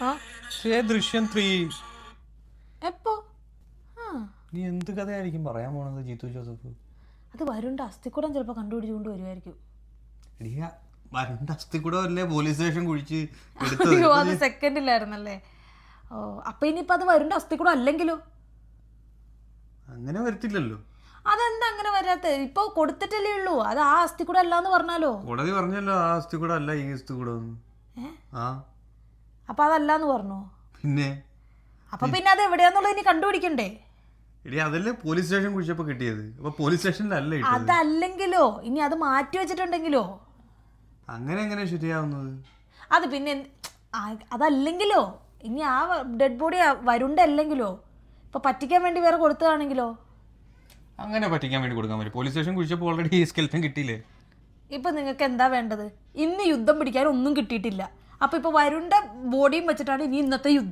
പക്ഷേ ദൃശ്യം ത്രീ. എപ്പോ? നീ എന്ത് കഥയായിരിക്കും പറയാൻ പോണത് ജീത്തു ജോസഫ്? അത് വരുണ്ട അസ്ഥിക്കൂടം ചിലപ്പോൾ കണ്ടുപിടിച്ചുകൊണ്ട് വരുമായിരിക്കും വരുണ്ട അസ്ഥിക്കൂടം അല്ലേ പോലീസ് സ്റ്റേഷൻ കുഴിച്ച് അയ്യോ അത് സെക്കൻഡിലായിരുന്നല്ലേ. ഓ അപ്പൊ ഇനിയിപ്പോ അത് വരുണ്ട അസ്ഥിക്കൂടം അല്ലെങ്കിലോ? അങ്ങനെ വരത്തില്ലല്ലോ. അതെന്താ അങ്ങനെ വരാത്ത? ഇപ്പൊ കൊടുത്തിട്ടല്ലേ ഉള്ളൂ. അത് ആ അസ്ഥിക്കൂടം അല്ലാന്ന് പറഞ്ഞാലോ? കോടതി പറഞ്ഞല്ലോ ആ അസ്ഥിക്കൂടം അല്ല ഈ അസ്ഥിക്കൂടം കൂടെ ആ. അപ്പൊ അതല്ലാന്ന് പറഞ്ഞു? പിന്നെ? അപ്പൊ പിന്നെ അത് എവിടെയാന്നുള്ളത് ഇനി കണ്ടുപിടിക്കണ്ടേ? എടി അതല്ലേ പോലീസ് സ്റ്റേഷൻ കുഴിച്ചപ്പോ കിട്ടിയത്. അപ്പൊ പോലീസ് സ്റ്റേഷനിലല്ല ഇട്ടത് അതല്ലെങ്കിലോ? ഇനി അത് മാറ്റി വെച്ചിട്ടുണ്ടെങ്കിലോ? അങ്ങനെ എങ്ങനെ ശരിയാവുന്നത്? അത് പിന്നെ എന്ത്- ആ, അതല്ലെങ്കിലോ? ഇനി ആ ഡെഡ് ബോഡി വരുണ്ടല്ലെങ്കിലോ? ഇപ്പൊ പറ്റിക്കാൻ വേണ്ടി വേറെ കൊടുത്തതാണെങ്കിലോ? അങ്ങനെ പറ്റിക്കാൻ വേണ്ടി കൊടുക്കാൻ പറ്റും. പോലീസ് സ്റ്റേഷൻ കുഴിച്ചപ്പോൾ ഓൾറെഡി സ്കെൽറ്റൻ കിട്ടിയില്ലേ? ഇപ്പൊ നിങ്ങൾക്ക് എന്താ വേണ്ടത്? ഇന്ന് യുദ്ധം പിടിക്കാൻ ഒന്നും കിട്ടിയിട്ടില്ല. അപ്പൊ ഇപ്പൊ വരുണ്ട ബോഡിയും വെച്ചിട്ടാണ് ഇനി ഇന്നത്തെ യുദ്ധം.